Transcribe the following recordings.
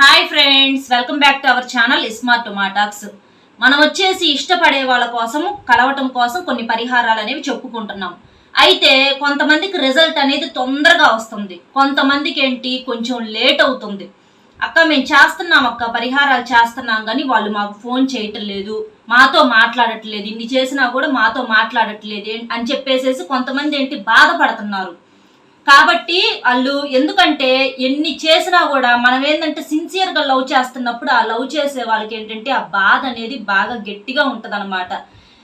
Hi friends welcome back to our channel iSmart టొమాటాక్స్ మనం వచ్చేసి ఇష్టపడే వాళ్ళ కోసం కలవటం కోసం కొన్ని పరిహారాలు అనేవి చెప్పుకుంటున్నాం. అయితే కొంతమందికి రిజల్ట్ అనేది తొందరగా వస్తుంది. కొంతమందికి ఏంటి కొంచెం లేట్ అవుతుంది. అక్క మేము చేస్తున్నాం అక్క పరిహారాలు చేస్తున్నాం కానీ వాళ్ళు మాకు ఫోన్ చేయటం లేదు మాతో మాట్లాడట్లేదు ఇన్ని చేసినా కూడా మాతో మాట్లాడట్లేదు అని చెప్పేసేసి కొంతమంది ఏంటి బాధపడుతున్నారు. కాబట్టి వాళ్ళు ఎందుకంటే ఎన్ని చేసినా కూడా మనం ఏంటంటే సిన్సియర్గా లవ్ చేస్తున్నప్పుడు ఆ లవ్ చేసే వాళ్ళకి ఏంటంటే ఆ బాధ అనేది బాగా గట్టిగా ఉంటదన్నమాట.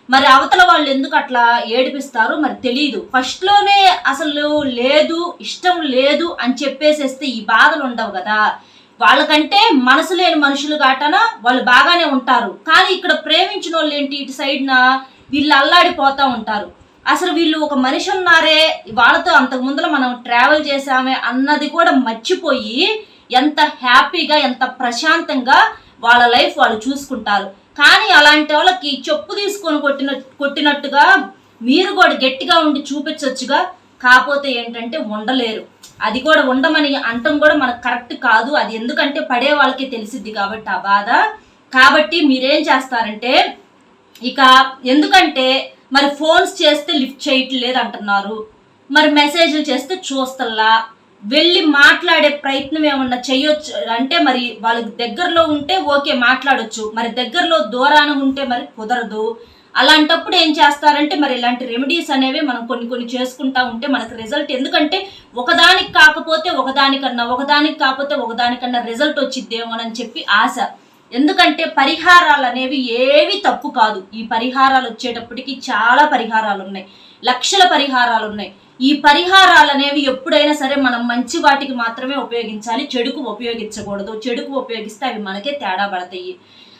మరి అవతల వాళ్ళు ఎందుకు అట్లా ఏడిపిస్తారు మరి తెలియదు ఫస్ట్లోనే అసలు లేదు ఇష్టం లేదు అని చెప్పేసేస్తే ఈ బాధలు ఉండవు కదా. వాళ్ళకంటే మనసు లేని మనుషులు కాటన వాళ్ళు బాగానే ఉంటారు. కానీ ఇక్కడ ప్రేమించిన వాళ్ళు ఏంటి ఇటు సైడ్న వీళ్ళు అల్లాడిపోతా ఉంటారు. అసలు వీళ్ళు ఒక మనిషి ఉన్నారే వాళ్ళతో అంతకు ముందర మనం ట్రావెల్ చేసామే అన్నది కూడా మర్చిపోయి ఎంత హ్యాపీగా ఎంత ప్రశాంతంగా వాళ్ళ లైఫ్ వాళ్ళు చూసుకుంటారు. కానీ అలాంటి వాళ్ళకి చెప్పు తీసుకొని కొట్టిన కొట్టినట్టుగా మీరు కూడా గట్టిగా ఉండి చూపించవచ్చుగా కాకపోతే ఏంటంటే ఉండలేరు. అది కూడా ఉండమని అంటం కూడా మనకు కరెక్ట్ కాదు. అది ఎందుకంటే పడే వాళ్ళకి తెలిసిద్ది కాబట్టి ఆ బాధ. కాబట్టి మీరేం చేస్తారంటే ఇక ఎందుకంటే మరి ఫోన్స్ చేస్తే లిఫ్ట్ చేయట్లేదు అంటున్నారు. మరి మెసేజ్లు చేస్తే చూస్తల్లా. వెళ్ళి మాట్లాడే ప్రయత్నం ఏమన్నా చేయొచ్చు అంటే మరి వాళ్ళకి దగ్గరలో ఉంటే ఓకే మాట్లాడొచ్చు. మరి దగ్గరలో దూరాన ఉంటే మరి కుదరదు. అలాంటప్పుడు ఏం చేస్తారంటే మరి ఇలాంటి రెమెడీస్ అనేవి మనం కొన్ని కొన్ని చేసుకుంటా ఉంటే మనకు రిజల్ట్ ఎందుకంటే ఒకదానికి కాకపోతే ఒకదానికన్నా ఒకదానికి కాకపోతే ఒకదానికన్నా రిజల్ట్ వచ్చిద్దేమోనని చెప్పి ఆశ. ఎందుకంటే పరిహారాలు అనేవి ఏవి తప్పు కాదు. ఈ పరిహారాలు వచ్చేటప్పటికి చాలా పరిహారాలు ఉన్నాయి లక్షల పరిహారాలు ఉన్నాయి ఈ పరిహారాలు అనేవి ఎప్పుడైనా సరే మనం మంచి వాటికి మాత్రమే ఉపయోగించాలి. చెడుకు ఉపయోగించకూడదు. చెడుకు ఉపయోగిస్తే అవి మనకే తేడా పడతాయి.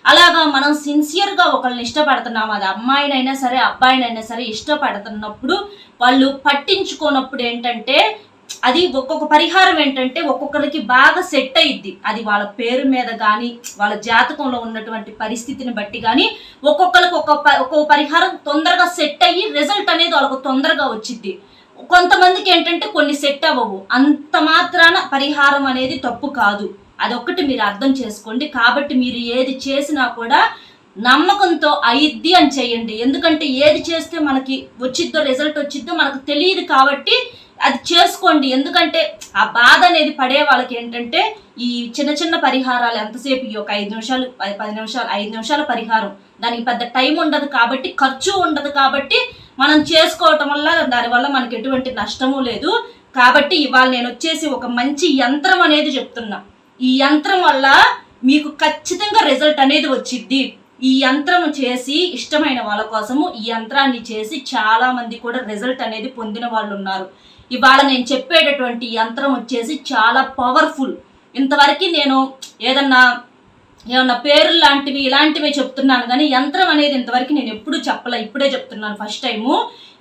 అలాగా మనం సిన్సియర్గా ఒకళ్ళని ఇష్టపడుతున్నాం. అది అమ్మాయినైనా సరే అబ్బాయినైనా సరే ఇష్టపడుతున్నప్పుడు వాళ్ళు పట్టించుకోనప్పుడు ఏంటంటే అది ఒక్కొక్క పరిహారం ఏంటంటే ఒక్కొక్కరికి బాగా సెట్ అయ్యిద్ది అది వాళ్ళ పేరు మీద కానీ వాళ్ళ జాతకంలో ఉన్నటువంటి పరిస్థితిని బట్టి కానీ ఒక్కొక్కరికి ఒక్కొక్క ఒక్కొక్క పరిహారం తొందరగా సెట్ అయ్యి రిజల్ట్ అనేది వాళ్ళకు తొందరగా వచ్చిద్ది. కొంతమందికి ఏంటంటే కొన్ని సెట్ అవ్వవు. అంత మాత్రాన పరిహారం అనేది తప్పు కాదు. అదొక్కటి మీరు అర్థం చేసుకోండి. కాబట్టి మీరు ఏది చేసినా కూడా నమ్మకంతో అయిద్ది అని చేయండి. ఎందుకంటే ఏది చేస్తే మనకి వచ్చిద్దో రిజల్ట్ వచ్చిద్దో మనకు తెలియదు కాబట్టి అది చేసుకోండి. ఎందుకంటే ఆ బాధ అనేది పడే వాళ్ళకి ఏంటంటే ఈ చిన్న చిన్న పరిహారాలు ఎంతసేపు? ఈ ఒక ఐదు నిమిషాలు పది పది నిమిషాలు ఐదు నిమిషాల పరిహారం. దానికి పెద్ద టైం ఉండదు కాబట్టి ఖర్చు ఉండదు కాబట్టి మనం చేసుకోవటం వల్ల దానివల్ల మనకి ఎటువంటి నష్టము లేదు. కాబట్టి ఇవాళ నేను వచ్చేసి ఒక మంచి యంత్రం అనేది చెప్తున్నా. ఈ యంత్రం వల్ల మీకు ఖచ్చితంగా రిజల్ట్ అనేది వచ్చిద్ది. ఈ యంత్రం చేసి ఇష్టమైన వాళ్ళ కోసము ఈ యంత్రాన్ని చేసి చాలా మంది కూడా రిజల్ట్ అనేది పొందిన వాళ్ళు ఉన్నారు. ఇవాళ నేను చెప్పేటటువంటి యంత్రం వచ్చేసి చాలా పవర్ఫుల్ ఇంతవరకు నేను ఏదన్నా ఏమన్నా పేర్లు లాంటివి ఇలాంటివి చెప్తున్నాను కానీ యంత్రం అనేది ఇంతవరకు నేను ఎప్పుడూ చెప్పలే ఇప్పుడే చెప్తున్నాను ఫస్ట్ టైము.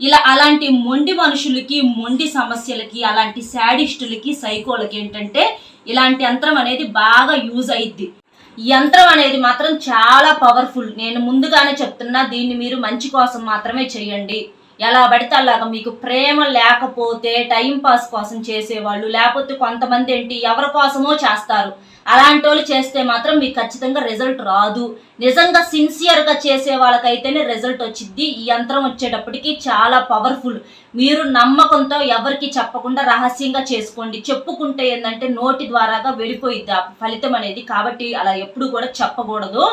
ఇలా అలాంటి మొండి మనుషులకి మొండి సమస్యలకి అలాంటి శాడిస్టులకి సైకోలకి ఏంటంటే ఇలాంటి యంత్రం అనేది బాగా యూజ్ అయిద్ది. యంత్రం అనేది మాత్రం చాలా పవర్ఫుల్ నేను ముందుగానే చెప్తున్నా దీన్ని మీరు మంచి కోసం మాత్రమే చేయండి. ఎలా పడితే అలాగా మీకు ప్రేమ లేకపోతే టైం పాస్ కోసం చేసేవాళ్ళు లేకపోతే కొంతమంది ఏంటి ఎవరి కోసమో చేస్తారు. అలాంటి వాళ్ళు చేస్తే మాత్రం మీకు ఖచ్చితంగా రిజల్ట్ రాదు. నిజంగా సిన్సియర్గా చేసే వాళ్ళకైతేనే రిజల్ట్ వచ్చింది ఈ యంత్రం వచ్చేటప్పటికి చాలా పవర్ఫుల్ మీరు నమ్మకంతో ఎవరికి చెప్పకుండా రహస్యంగా చేసుకోండి. చెప్పుకుంటే ఏంటంటే నోటి ద్వారాగా వెళ్ళిపోయిద్ది ఫలితం అనేది. కాబట్టి అలా ఎప్పుడు కూడా చెప్పకూడదు.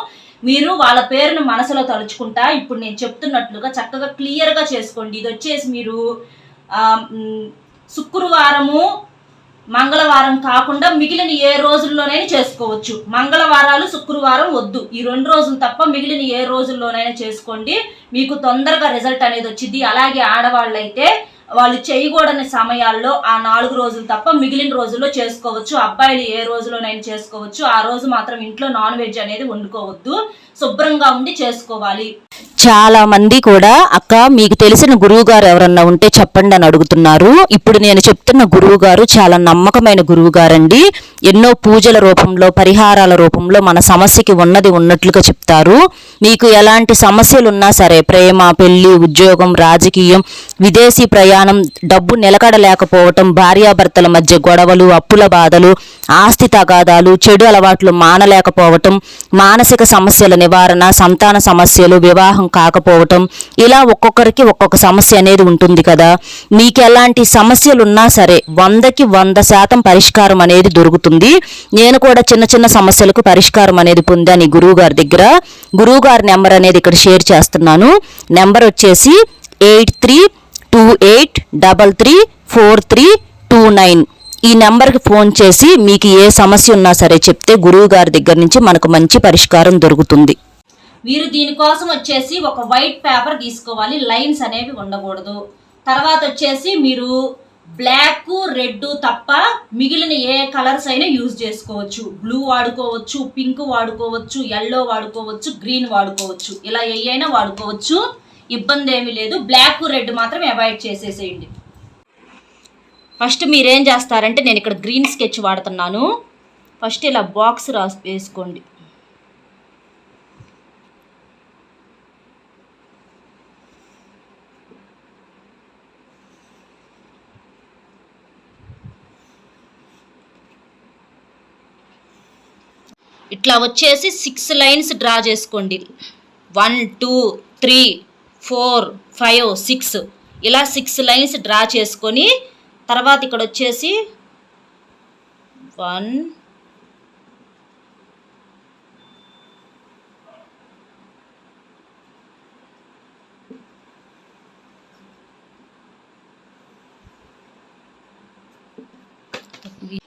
మీరు వాళ్ళ పేరును మనసులో తలుచుకుంటా ఇప్పుడు నేను చెప్తున్నట్లుగా చక్కగా క్లియర్గా చేసుకోండి. ఇది వచ్చేసి మీరు శుక్రవారము మంగళవారం కాకుండా మిగిలిన ఏ రోజుల్లోనైనా చేసుకోవచ్చు. మంగళవారాలు శుక్రవారం వద్దు. ఈ రెండు రోజులు తప్ప మిగిలిన ఏ రోజుల్లోనైనా చేసుకోండి. మీకు తొందరగా రిజల్ట్ అనేది వచ్చింది. అలాగే ఆడవాళ్ళైతే వాళ్ళు చేయకూడని సమయాల్లో ఆ నాలుగు రోజులు తప్ప మిగిలిన రోజుల్లో చేసుకోవచ్చు. అబ్బాయిలు ఏ రోజులోనైనా చేసుకోవచ్చు. ఆ రోజు మాత్రం ఇంట్లో నాన్ వెజ్ అనేది వండుకోవద్దు. శుభ్రంగా ఉండి చేసుకోవాలి. చాలా మంది కూడా అక్క మీకు తెలిసిన గురువు గారు ఎవరన్నా ఉంటే చెప్పండి అని అడుగుతున్నారు. ఇప్పుడు నేను చెప్తున్న గురువు గారు చాలా నమ్మకమైన గురువు గారండి. ఎన్నో పూజల రూపంలో పరిహారాల రూపంలో మన సమస్యకి ఉన్నది ఉన్నట్లుగా చెప్తారు. మీకు ఎలాంటి సమస్యలు ఉన్నా సరే ప్రేమ పెళ్ళి ఉద్యోగం రాజకీయం విదేశీ ప్రయాణం డబ్బు నిలకడలేకపోవటం భార్యాభర్తల మధ్య గొడవలు అప్పుల బాధలు ఆస్తి తగాదాలు చెడు అలవాట్లు మానలేకపోవటం మానసిక సమస్యల నివారణ సంతాన సమస్యలు వివాహం కాకపోవటం ఇలా ఒక్కొక్కరికి ఒక్కొక్క సమస్య అనేది ఉంటుంది కదా. మీకు ఎలాంటి సమస్యలు ఉన్నా సరే వందకి వంద శాతం పరిష్కారం అనేది దొరుకుతుంది. నేను కూడా చిన్న చిన్న సమస్యలకు పరిష్కారం అనేది పొందాను ఈ గురువు గారి దగ్గర. గురువు గారి నెంబర్ అనేది ఇక్కడ షేర్ చేస్తున్నాను. నెంబర్ వచ్చేసి eight three two eight double three four three two nine. ఈ నెంబర్కి ఫోన్ చేసి మీకు ఏ సమస్య ఉన్నా సరే చెప్తే గురువు గారి దగ్గర నుంచి మనకు మంచి పరిష్కారం దొరుకుతుంది. మీరు దీనికోసం వచ్చేసి ఒక వైట్ పేపర్ తీసుకోవాలి. లైన్స్ అనేవి ఉండకూడదు. తర్వాత వచ్చేసి మీరు బ్లాక్ రెడ్ తప్ప మిగిలిన ఏ కలర్స్ అయినా యూజ్ చేసుకోవచ్చు. బ్లూ వాడుకోవచ్చు పింక్ వాడుకోవచ్చు ఎల్లో వాడుకోవచ్చు గ్రీన్ వాడుకోవచ్చు. ఇలా ఏ అయినా వాడుకోవచ్చు. ఇబ్బంది ఏమీ లేదు. బ్లాక్ రెడ్ మాత్రం అవాయిడ్ చేసేసేయండి. ఫస్ట్ మీరేం చేస్తారంటే నేను ఇక్కడ గ్రీన్ స్కెచ్ వాడుతున్నాను. ఫస్ట్ ఇలా బాక్స్ రాసి వేసుకోండి. ఇట్లా వచ్చేసి సిక్స్ లైన్స్ డ్రా చేసుకోండి. One two three four five six. ఇలా సిక్స్ లైన్స్ డ్రా చేసుకొని తర్వాత ఇక్కడ వచ్చేసి వన్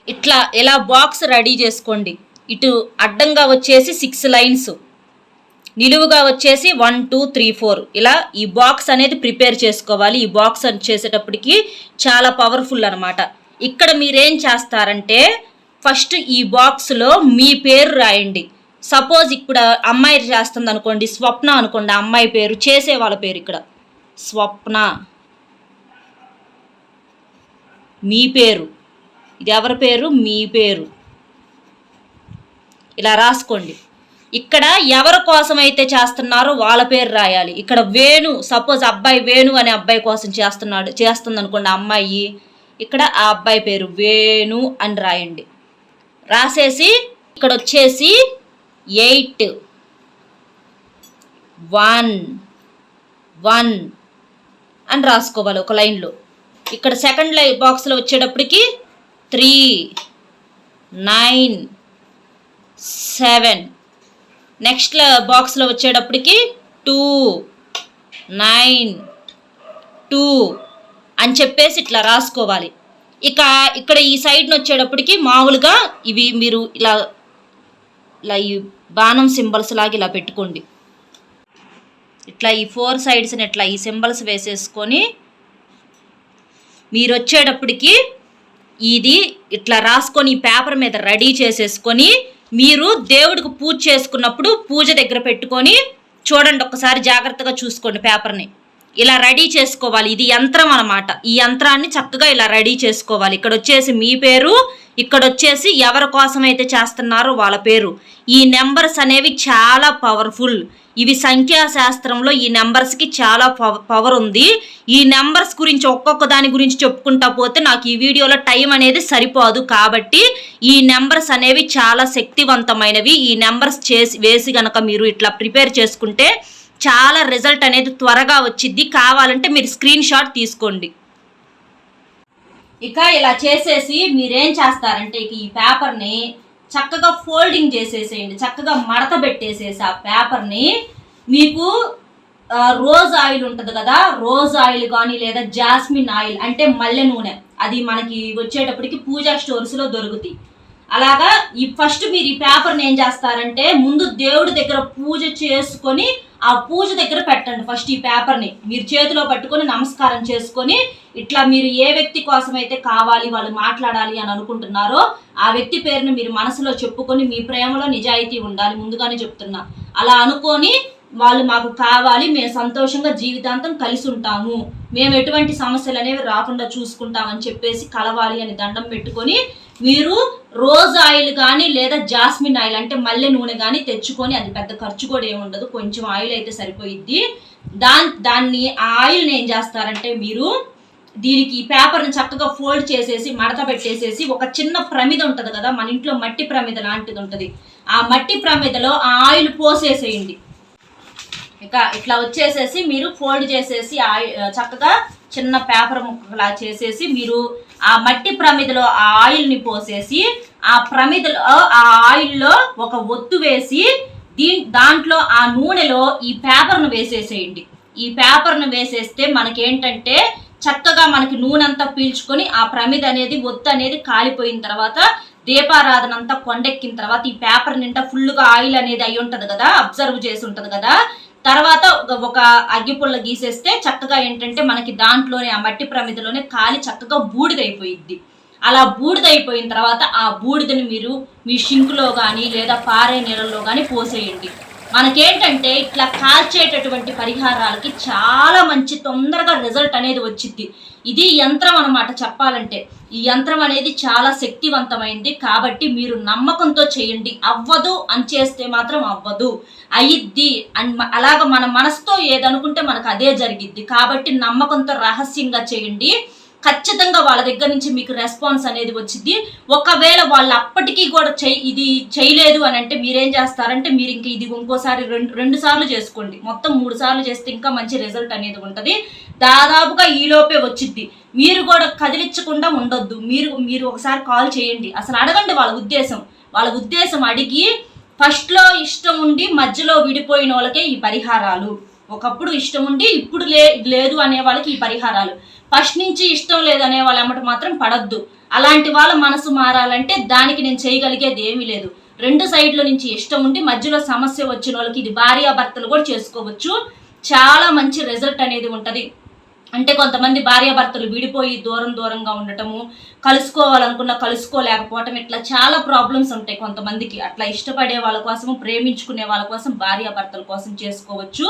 ఇట్లా ఇలా బాక్స్ రెడీ చేసుకోండి. ఇటు అడ్డంగా వచ్చేసి సిక్స్ లైన్స్ నిలువుగా వచ్చేసి వన్ టూ త్రీ ఫోర్. ఇలా ఈ బాక్స్ అనేది ప్రిపేర్ చేసుకోవాలి. ఈ బాక్స్ అని చేసేటప్పటికి చాలా పవర్ఫుల్ అనమాట ఇక్కడ మీరేం చేస్తారంటే ఫస్ట్ ఈ బాక్స్లో మీ పేరు రాయండి. సపోజ్ ఇప్పుడు అమ్మాయి చేస్తుంది అనుకోండి స్వప్న అనుకోండి ఆ అమ్మాయి పేరు చేసే వాళ్ళ పేరు ఇక్కడ. స్వప్న. మీ పేరు. ఇది ఎవరి పేరు? మీ పేరు. ఇలా రాసుకోండి. ఇక్కడ ఎవరి కోసం అయితే చేస్తున్నారో వాళ్ళ పేరు రాయాలి. ఇక్కడ వేణు సపోజ్ అబ్బాయి వేణు అనే అబ్బాయి కోసం చేస్తున్నాడు చేస్తుంది అనుకోండి అమ్మాయి ఇక్కడ ఆ అబ్బాయి పేరు వేణు అని రాయండి. రాసేసి ఇక్కడ వచ్చేసి ఎయిట్ వన్ వన్ అని రాసుకోవాలి ఒక లైన్లో. ఇక్కడ సెకండ్ లై బాక్స్లో వచ్చేటప్పటికి త్రీ నైన్ సెవెన్ నెక్స్ట్ బాక్స్లో వచ్చేటప్పటికి టూ నైన్ టూ అని చెప్పేసి ఇట్లా రాసుకోవాలి. ఇక ఇక్కడ ఈ సైడ్ని వచ్చేటప్పటికి మామూలుగా ఇవి మీరు ఇలా ఇలా ఈ బాణం సింబల్స్ లాగా ఇలా పెట్టుకోండి. ఇట్లా ఈ ఫోర్ సైడ్స్ని ఇట్లా ఈ సింబల్స్ వేసేసుకొని మీరు వచ్చేటప్పటికి ఇది ఇట్లా రాసుకొని పేపర్ మీద రెడీ చేసేసుకొని మీరు దేవుడికి పూజ చేసుకున్నప్పుడు పూజ దగ్గర పెట్టుకొని చూడండి ఒక్కసారి జాగ్రత్తగా చూసుకోండి పేపర్ని. ఇలా రెడీ చేసుకోవాలి. ఇది యంత్రం అన్నమాట. ఈ యంత్రాన్ని చక్కగా ఇలా రెడీ చేసుకోవాలి. ఇక్కడ వచ్చేసి మీ పేరు ఇక్కడ వచ్చేసి ఎవరి కోసం అయితే చేస్తున్నారో వాళ్ళ పేరు. ఈ నెంబర్స్ అనేవి చాలా పవర్ఫుల్. ఇవి సంఖ్యా శాస్త్రంలో ఈ నెంబర్స్కి చాలా పవర్ ఉంది. ఈ నెంబర్స్ గురించి ఒక్కొక్క దాని గురించి చెప్పుకుంటా పోతే నాకు ఈ వీడియోలో టైం అనేది సరిపోదు కాబట్టి ఈ నెంబర్స్ అనేవి చాలా శక్తివంతమైనవి. ఈ నెంబర్స్ చేసి వేసి గనక మీరు ఇట్లా ప్రిపేర్ చేసుకుంటే చాలా రిజల్ట్ అనేది త్వరగా వచ్చిద్ది. కావాలంటే మీరు స్క్రీన్ షాట్ తీసుకోండి. ఇక ఇలా చేసేసి మీరేం చేస్తారంటే ఇక ఈ పేపర్ని చక్కగా ఫోల్డింగ్ చేసేసేయండి. చక్కగా మడత పెట్టేసేసి ఆ పేపర్ని మీకు రోజ్ ఆయిల్ ఉంటుంది కదా రోజ్ ఆయిల్ కానీ లేదా జాస్మిన్ ఆయిల్ అంటే మల్లె నూనె. అది మనకి వచ్చేటప్పటికి పూజా స్టోర్స్లో దొరుకుతాయి. అలాగా ఈ ఫస్ట్ మీరు ఈ పేపర్ని ఏం చేస్తారంటే ముందు దేవుడి దగ్గర పూజ చేసుకొని ఆ పూజ దగ్గర పెట్టండి ఫస్ట్ ఈ పేపర్ని మీరు చేతిలో పట్టుకొని నమస్కారం చేసుకొని ఇట్లా మీరు ఏ వ్యక్తి కోసం అయితే కావాలి వాళ్ళు మాట్లాడాలి అని అనుకుంటున్నారో ఆ వ్యక్తి పేరుని మీరు మనసులో చెప్పుకొని మీ ప్రేమలో నిజాయితీ ఉండాలి. ముందుగానే చెప్తున్నా. అలా అనుకొని వాళ్ళు మాకు కావాలి మేము సంతోషంగా జీవితాంతం కలిసి ఉంటాము. మేము ఎటువంటి సమస్యలు అనేవి రాకుండా చూసుకుంటామని చెప్పేసి కలవాలి అని దండం పెట్టుకొని మీరు రోజ్ ఆయిల్ కానీ లేదా జాస్మిన్ ఆయిల్ అంటే మల్లె నూనె కానీ తెచ్చుకొని అది పెద్ద ఖర్చు కూడా ఏముండదు కొంచెం ఆయిల్ అయితే సరిపోయిద్ది. దాన్ దాన్ని ఆ ఆయిల్ని ఏం చేస్తారంటే మీరు దీనికి పేపర్ని చక్కగా ఫోల్డ్ చేసేసి మడత పెట్టేసేసి ఒక చిన్న ప్రమిద ఉంటుంది కదా మన ఇంట్లో మట్టి ప్రమిద లాంటిది ఉంటుంది. ఆ మట్టి ప్రమిదలో ఆ ఆయిల్ పోసేసేయండి. ఇక ఇట్లా వచ్చేసేసి మీరు ఫోల్డ్ చేసేసి ఆ చక్కగా చిన్న పేపర్ ముక్కలా చేసేసి మీరు ఆ మట్టి ప్రమిదలో ఆ ఆయిల్ని పోసేసి ఆ ప్రమిదలో ఆ ఆయిల్లో ఒక ఒత్తు వేసి దీ దాంట్లో ఆ నూనెలో ఈ పేపర్ను వేసేసేయండి. ఈ పేపర్ను వేసేస్తే మనకేంటంటే చక్కగా మనకి నూనె అంతా పీల్చుకొని ఆ ప్రమిద అనేది ఒత్తు అనేది కాలిపోయిన తర్వాత దీపారాధన అంతా కొండెక్కిన తర్వాత ఈ పేపర్ నిండా ఫుల్గా ఆయిల్ అనేది అయి ఉంటుంది కదా అబ్జర్వ్ చేసి ఉంటుంది కదా తర్వాత ఒక- అగ్గిపుల్ల గీసేస్తే చక్కగా ఏంటంటే మనకి దాంట్లోనే ఆ మట్టి ప్రమిదలోనే కాలి చక్కగా బూడిదైపోయిద్ది. అలా బూడిదైపోయిన తర్వాత ఆ బూడిదని మీరు మీ షింకులో కానీ లేదా పారే నీళ్ళలో కానీ పోసేయండి. మనకేంటంటే ఇట్లా కాల్చేటటువంటి పరిహారాలకి చాలా మంచి తొందరగా రిజల్ట్ అనేది వచ్చింది ఇది యంత్రం అన్నమాట చెప్పాలంటే. ఈ యంత్రం అనేది చాలా శక్తివంతమైంది. కాబట్టి మీరు నమ్మకంతో చేయండి. అవ్వదు అని చేస్తే మాత్రం అవ్వదు. అయ్యిద్ది అని అలాగ మన మనసుతో ఏదనుకుంటే మనకు అదే జరిగిద్ది. కాబట్టి నమ్మకంతో రహస్యంగా చేయండి. ఖచ్చితంగా వాళ్ళ దగ్గర నుంచి మీకు రెస్పాన్స్ అనేది వచ్చింది. ఒకవేళ వాళ్ళు అప్పటికీ కూడా చెయ్ ఇది చేయలేదు అని అంటే మీరేం చేస్తారంటే మీరు ఇంక ఇది ఇంకోసారి రెండు రెండు సార్లు చేసుకోండి. మొత్తం మూడు సార్లు చేస్తే ఇంకా మంచి రిజల్ట్ అనేది ఉంటుంది. దాదాపుగా ఈలోపే వచ్చింది వచ్చిద్ది. మీరు కూడా కదిలించకుండా ఉండొద్దు. మీరు మీరు ఒకసారి కాల్ చేయండి. అసలు అడగండి వాళ్ళ ఉద్దేశం. వాళ్ళ ఉద్దేశం అడిగి ఫస్ట్లో ఇష్టం ఉండి మధ్యలో విడిపోయిన వాళ్ళకే ఈ పరిహారాలు. ఒకప్పుడు ఇష్టం ఉండి ఇప్పుడు లే లేదు అనే వాళ్ళకి ఈ పరిహారాలు. ఫస్ట్ నుంచి ఇష్టం లేదనే వాళ్ళ ఎమ్మట మాత్రం పడద్దు. అలాంటి వాళ్ళ మనసు మారాలంటే దానికి నేను చేయగలిగేది ఏమీ లేదు. రెండు సైడ్ల నుంచి ఇష్టం ఉండి మధ్యలో సమస్య వచ్చిన వాళ్ళకి ఇది భార్యాభర్తలు కూడా చేసుకోవచ్చు. చాలా మంచి రిజల్ట్ అనేది ఉంటుంది. అంటే కొంతమంది భార్యాభర్తలు విడిపోయి దూరం దూరంగా ఉండటము కలుసుకోవాలనుకున్న కలుసుకోలేకపోవటం ఇట్లా చాలా ప్రాబ్లమ్స్ ఉంటాయి కొంతమందికి. అట్లా ఇష్టపడే వాళ్ళ కోసం ప్రేమించుకునే వాళ్ళ కోసం భార్యాభర్తల కోసం చేసుకోవచ్చు.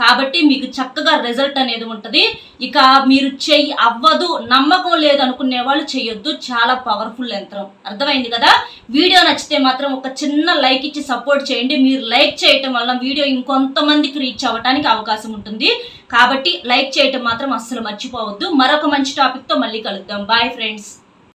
కాబట్టి మీకు చక్కగా రిజల్ట్ అనేది ఉంటుంది. ఇక మీరు చెయ్యి అవ్వదు నమ్మకం లేదు అనుకునే వాళ్ళు చెయ్యొద్దు. చాలా పవర్ఫుల్ యంత్రం. అర్థమైంది కదా? వీడియో నచ్చితే మాత్రం ఒక చిన్న లైక్ ఇచ్చి సపోర్ట్ చేయండి. మీరు లైక్ చేయటం వల్ల వీడియో ఇంకొంతమందికి రీచ్ అవ్వడానికి అవకాశం ఉంటుంది. కాబట్టి లైక్ చేయటం మాత్రం అస్సలు మర్చిపోవద్దు. మరొక మంచి టాపిక్తో మళ్ళీ కలుద్దాం. Bye friends